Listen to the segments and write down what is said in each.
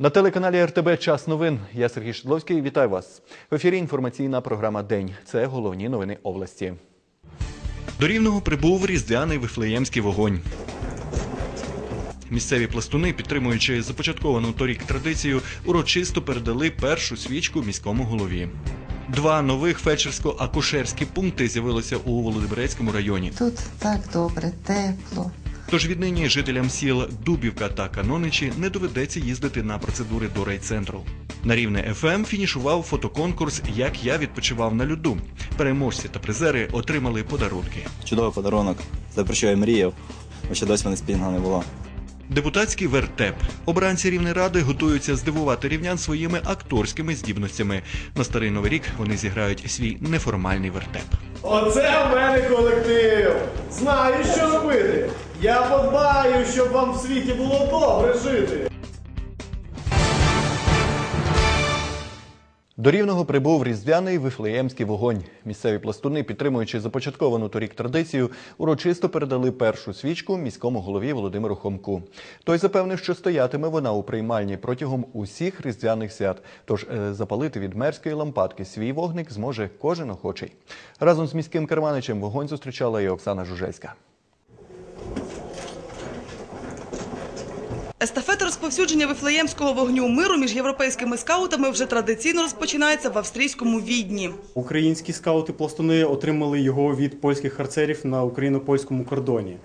На телеканалі РТБ Час новин. Я Сергій Шедловський. Вітаю вас. В ефірі інформаційна програма День. Це головні новини області. До Рівного прибув різдвяний вифлеємський вогонь. Місцеві пластуни, підтримуючи започатковану торік традицію, урочисто передали першу свічку міському голові. Два нових фельдшерсько-акушерські пункти з'явилися у Володимирецькому районі. Тут так добре, тепло. Тож віднині жителям сіл Дубівка та Каноничі не доведеться їздити на процедури до райцентру. На рівне ФМ фінішував фотоконкурс Як я відпочивав на льоду. Переможці та призери отримали подарунки. Чудовий подарунок, за про що я мріяв. бо ще досі мене спінга не було. Депутатський вертеп. Обранці Рівнеради готуються здивувати рівнян своїми акторськими здібностями. На старий новий рік вони зіграють свій неформальний вертеп. Оце в мене колектив. Знаю, що робити. Я подбаю, щоб вам в світі було добре жити. До Рівного прибув різдвяний вифлеємський вогонь. Місцеві пластуни, підтримуючи започатковану торік традицію, урочисто передали першу свічку міському голові Володимиру Хомку. Той запевнив, що стоятиме вона у приймальні протягом усіх різдвяних свят. Тож е, запалити від мерської лампадки свій вогник зможе кожен охочий. Разом з міським керманичем вогонь зустрічала і Оксана Жужельська. Естафета розповсюдження вифлеємського вогню миру між європейськими скаутами вже традиційно розпочинається в австрійському відні. Українські скаути-пластуни отримали його від польських харцерів на україно-польському кордоні.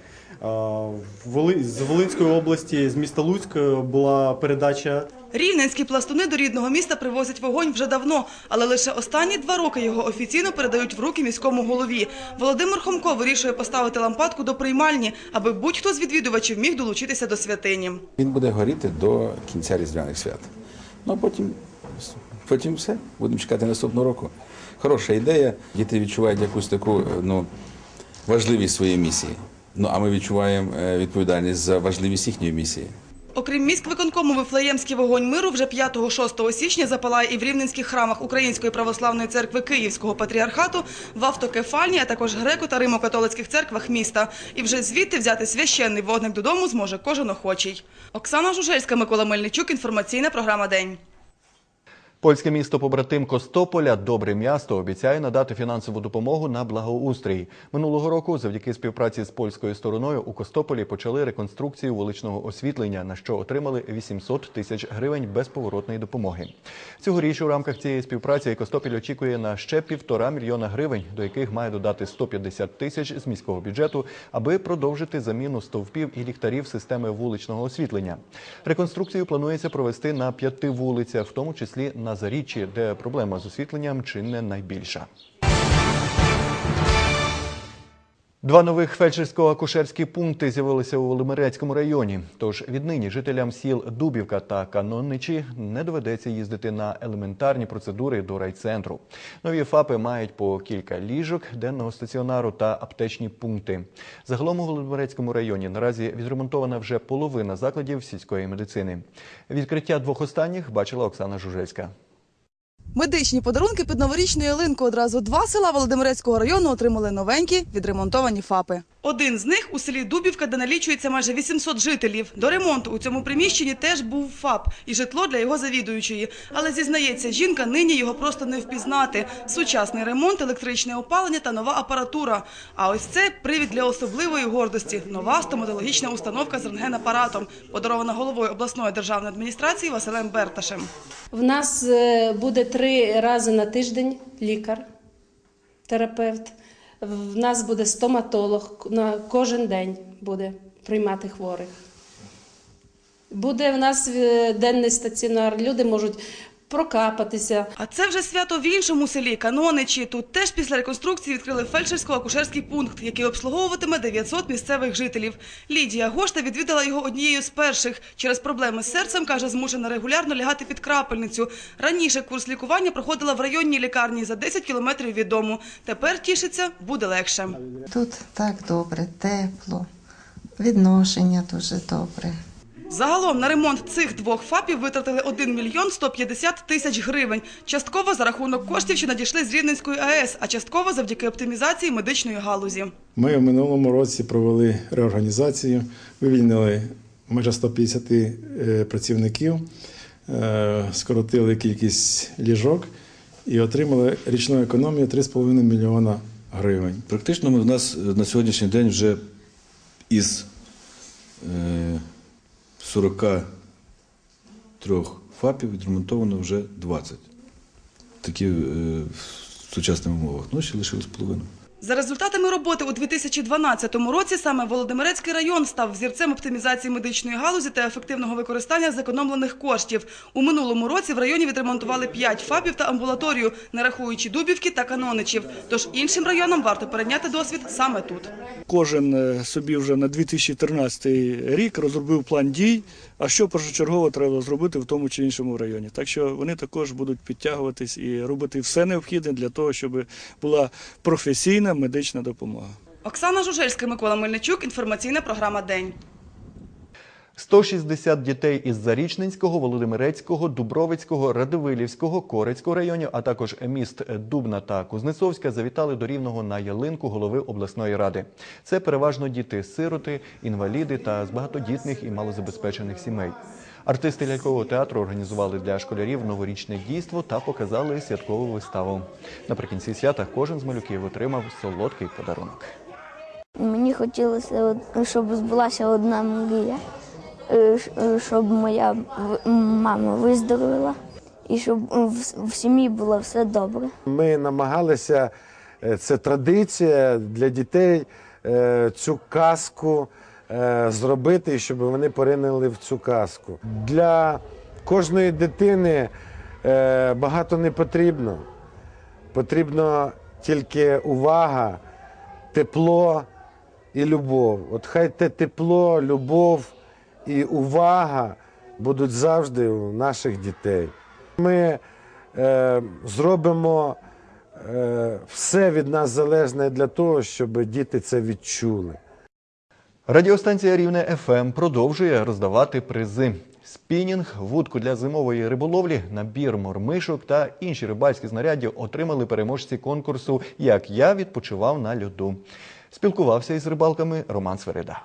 З Волинської області, з міста Луцьк, була передача Рівненські пластуни до рідного міста привозять вогонь вже давно, але лише останні два роки його офіційно передають в руки міському голові. Володимир Хомко вирішує поставити лампадку до приймальні, аби будь-хто з відвідувачів міг долучитися до святині. Він буде горіти до кінця різдвяних свят. Ну а потім, потім все. Будемо чекати наступного року. Хороша ідея. Діти відчувають якусь таку е, ну, важливість своєї місії. Ну а ми відчуваємо е, відповідальність за важливість їхньої місії. Окрім міськвиконкому Вифлеємський вогонь миру вже 5-6 січня запалає і в рівненських храмах Української православної церкви Київського патріархату, в автокефальні, а також греко- та римо-католицьких церквах міста. І вже звідти взяти священний вогник додому зможе кожен охочий. Оксана Жужельська, Микола Мельничук, інформаційна програма День. Польське місто побратим Костополя Добре м'ясто обіцяє надати фінансову допомогу на благоустрій. Минулого року, завдяки співпраці з польською стороною, у Костополі почали реконструкцію вуличного освітлення, на що отримали 800 тисяч гривень безповоротної допомоги. Цьогоріч у рамках цієї співпраці Костопіль очікує на ще півтора мільйона гривень, до яких має додати 150 тисяч з міського бюджету, аби продовжити заміну стовпів і ліхтарів системи вуличного освітлення. Реконструкцію планується провести на п'яти вулицях, в тому числі на Заріччі, де проблема з освітленням чи не найбільша. Два нових фельдшерсько-акушерські пункти з'явилися у Володимирецькому районі. Тож віднині жителям сіл Дубівка та Канонничі не доведеться їздити на елементарні процедури до райцентру. Нові ФАПи мають по кілька ліжок, денного стаціонару та аптечні пункти. Загалом у Володимирецькому районі наразі відремонтована вже половина закладів сільської медицини. Відкриття двох останніх бачила Оксана Жужельська. Медичні подарунки під новорічну ялинку одразу два села Володимирецького району отримали новенькі відремонтовані ФАПи. Один з них у селі Дубівка, де налічується майже 800 жителів. До ремонту у цьому приміщенні теж був ФАП і житло для його завідуючої. Але зізнається, жінка нині його просто не впізнати. Сучасний ремонт, електричне опалення та нова апаратура. А ось це привід для особливої гордості. Нова стоматологічна установка з рентгенапаратом, подарована головою обласної державної адміністрації Василем Берташем. В нас е, буде три рази на тиждень лікар, терапевт. В нас буде стоматолог на кожен день буде приймати хворих. Буде в нас е, денний стаціонар, люди можуть прокапатися. А це вже свято в іншому селі Каноничі. Тут теж після реконструкції відкрили фельдшерсько-акушерський пункт, який обслуговуватиме 900 місцевих жителів. Лідія Гошта відвідала його однією з перших. Через проблеми з серцем, каже, змушена регулярно лягати під крапельницю. Раніше курс лікування проходила в районній лікарні за 10 кілометрів від дому. Тепер тішиться, буде легше. Тут так добре, тепло. Відношення дуже добре. Загалом на ремонт цих двох ФАПів витратили 1 мільйон 150 тисяч гривень. Частково за рахунок коштів, що надійшли з Рівненської АЕС, а частково завдяки оптимізації медичної галузі. Ми в минулому році провели реорганізацію, вивільнили майже 150 е, працівників е, скоротили кількість ліжок і отримали річну економію 3,5 мільйона гривень. Практично ми- в нас е, на сьогоднішній день вже із е, 43 ФАПів відремонтовано вже 20. Такі е, в сучасних умовах. Ну, ще лишилось половину. За результатами роботи у 2012 році саме Володимирецький район став взірцем оптимізації медичної галузі та ефективного використання зекономлених коштів. У минулому році в районі відремонтували 5 ФАПів та амбулаторію, не рахуючи Дубівки та Каноничів. Тож іншим районам варто перейняти досвід саме тут. Кожен е, собі вже на 2013 рік розробив план дій, а що першочергово треба зробити в тому чи іншому районі. Так що вони також будуть підтягуватись і робити все необхідне для того, щоб була професійна медична допомога. Оксана Жужельська, Микола Мельничук. Інформаційна програма День. 160 дітей із Зарічненського, Володимирецького, Дубровицького, Радивилівського, Корецького районів, а також міст Дубна та Кузнецовська завітали до Рівного на ялинку голови обласної ради. Це переважно діти-сироти, інваліди та з багатодітних і малозабезпечених сімей. Артисти лялькового театру організували для школярів новорічне дійство та показали святкову виставу. Наприкінці свята кожен з малюків отримав солодкий подарунок. Мені хотілося, щоб збулася одна мрія, е, е, щоб моя мама виздоровіла і щоб е, в, сім'ї було все добре. Ми намагалися, це традиція для дітей, цю казку зробити, і щоб вони поринули в цю казку. Для кожної дитини е, багато не потрібно. Потрібно тільки увага, тепло і любов. От хай те тепло, любов і увага будуть завжди у наших дітей. Ми е, зробимо е, все від нас залежне для того, щоб діти це відчули. Радіостанція Рівне ФМ продовжує роздавати призи. Спінінг, вудку для зимової риболовлі, набір мормишок та інші рибальські знаряддя отримали переможці конкурсу Як я відпочивав на льоду. Спілкувався із рибалками Роман Сверида.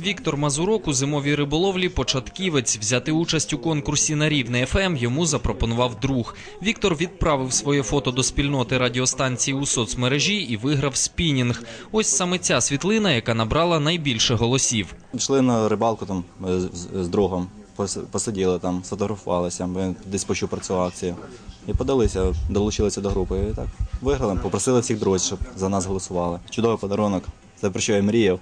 Віктор Мазурок у зимовій риболовлі початківець. Взяти участь у конкурсі на рівне ФМ йому запропонував друг. Віктор відправив своє фото до спільноти радіостанції у соцмережі і виграв спінінг. Ось саме ця світлина, яка набрала найбільше голосів. Пішли на рибалку там е, з, другом, пос- посиділи там, сфотографувалися, ми десь почув про акцію. І подалися, долучилися до групи. І так виграли, попросили всіх друзів, щоб за нас голосували. Чудовий подарунок, це про що я мріяв.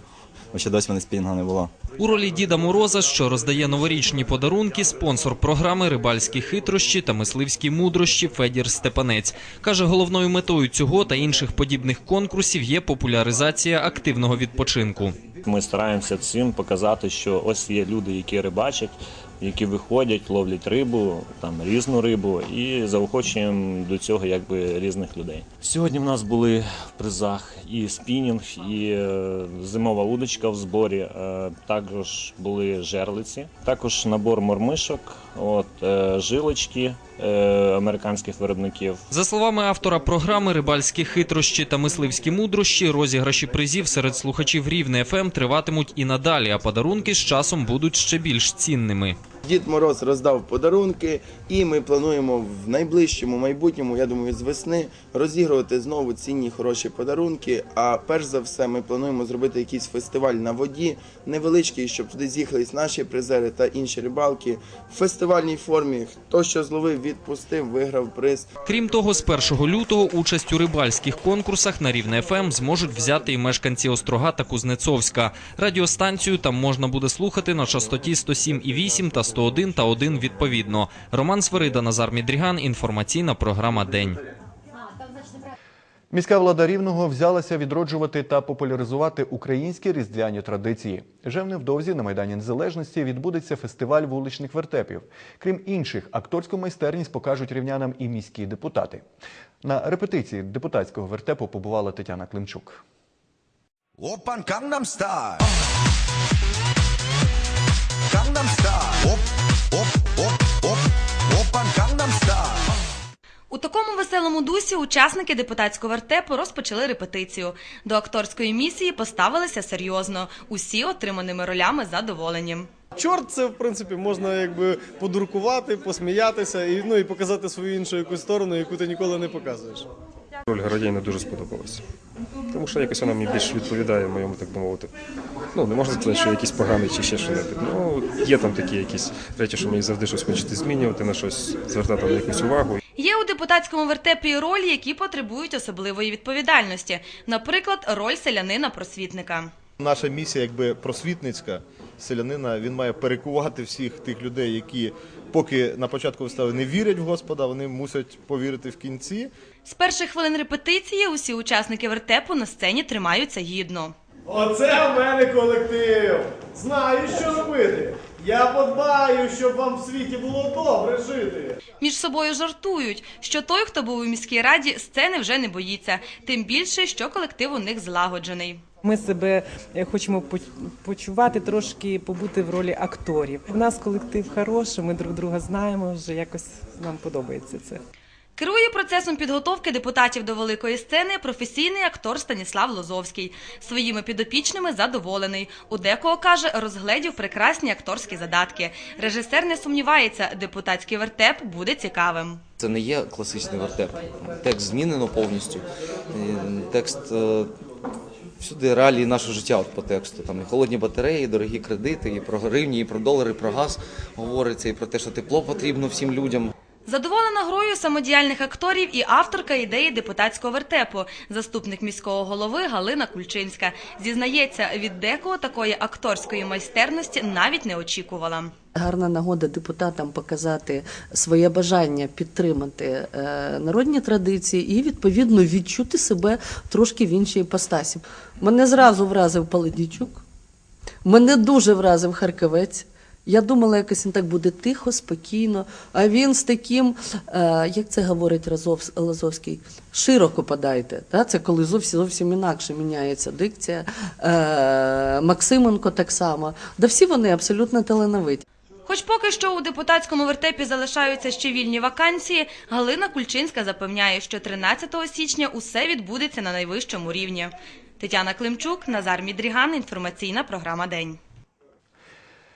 Бо ще досі мене спінга не було. У ролі Діда Мороза, що роздає новорічні подарунки, спонсор програми Рибальські хитрощі та мисливські мудрощі Федір Степанець. Каже, головною метою цього та інших подібних конкурсів є популяризація активного відпочинку. Ми стараємося цим показати, що ось є люди, які рибачать, які виходять, ловлять рибу, там різну рибу, і заохочуємо до цього якби різних людей. Сьогодні в нас були в призах і спінінг, і е, зимова удочка в зборі. е, також були жерлиці, також набор мормишок, от е, жилочки американських виробників. За словами автора програми Рибальські хитрощі та мисливські мудрощі, розіграші призів серед слухачів рівне ФМ триватимуть і надалі, а подарунки з часом будуть ще більш цінними. Дід Мороз роздав подарунки, і ми плануємо в найближчому майбутньому, я думаю, з весни розігрувати знову цінні хороші подарунки. А перш за все, ми плануємо зробити якийсь фестиваль на воді, невеличкий, щоб туди з'їхались наші призери та інші рибалки в фестивальній формі. Хто що зловив, відпустив, виграв приз. Крім того, з 1 лютого участь у рибальських конкурсах на рівне ФМ зможуть взяти і мешканці Острога та Кузнецовська. Радіостанцію там можна буде слухати на частоті 107,8 та 101 та 1 відповідно. Роман Сверида, Назар Мідріган. Інформаційна програма День. Міська влада Рівного взялася відроджувати та популяризувати українські різдвяні традиції. Вже невдовзі на Майдані Незалежності відбудеться фестиваль вуличних вертепів. Крім інших, акторську майстерність покажуть рівнянам і міські депутати. На репетиції депутатського вертепу побувала Тетяна Климчук. Опан Gangnam Style. У такому веселому веселому дусі учасники депутатського вертепу розпочали репетицію. До акторської місії поставилися серйозно. Усі отриманими ролями задоволені. Чорт, це в принципі можна якби подуркувати, посміятися і ну і показати свою іншу якусь сторону, яку ти ніколи не показуєш. Роль Городєйна дуже сподобалася. Тому що якось вона мені більш відповідає моєму, так би мовити. Ну, не можна сказати, що якийсь поганий чи ще щось. Ну, є там такі якісь речі, що мені завжди щось хочеться змінювати, на щось звертати на якусь увагу. Є у депутатському вертепі ролі, які потребують особливої відповідальності. Наприклад, роль селянина-просвітника. Наша місія, якби просвітницька селянина, він має перекувати всіх тих людей, які поки на початку вистави не вірять в Господа, вони мусять повірити в кінці. З перших хвилин репетиції усі учасники вертепу на сцені тримаються гідно. Оце в мене колектив. Знаю, що робити. Я подбаю, щоб вам в світі було добре жити. Між собою жартують, що той, хто був у міській раді, сцени вже не боїться. Тим більше, що колектив у них злагоджений. Ми себе е, хочемо почувати трошки, побути в ролі акторів. У нас колектив хороший, ми друг друга знаємо, вже якось нам подобається це. Керує процесом підготовки депутатів до великої сцени професійний актор Станіслав Лозовський. Своїми підопічними задоволений. У декого каже, розгледів прекрасні акторські задатки. Режисер не сумнівається, депутатський вертеп буде цікавим. Це не є класичний вертеп. Текст змінено повністю. Е, Текст е, всюди реалії нашого життя от по тексту. Там і холодні батареї, і дорогі кредити, і про гривні, і про долари, і про газ говориться, і про те, що тепло потрібно всім людям. Задоволена грою самодіяльних акторів і авторка ідеї депутатського вертепу, заступник міського голови Галина Кульчинська. Зізнається, від декого такої акторської майстерності навіть не очікувала. Гарна нагода депутатам показати своє бажання підтримати е, народні традиції і відповідно відчути себе трошки в іншій іпостасі. Мене зразу вразив Паладічук, мене дуже вразив Харківець. Я думала, якось він так буде тихо, спокійно. А він з таким, е, як це говорить Разов- Лазовський, широко подайте. Та? Це коли зовсім зовсім інакше міняється дикція. Е, Максименко так само. Да всі вони абсолютно талановиті. Хоч поки що у депутатському вертепі залишаються ще вільні вакансії, Галина Кульчинська запевняє, що 13 січня усе відбудеться на найвищому рівні. Тетяна Климчук, Назар Мідріган, інформаційна програма День.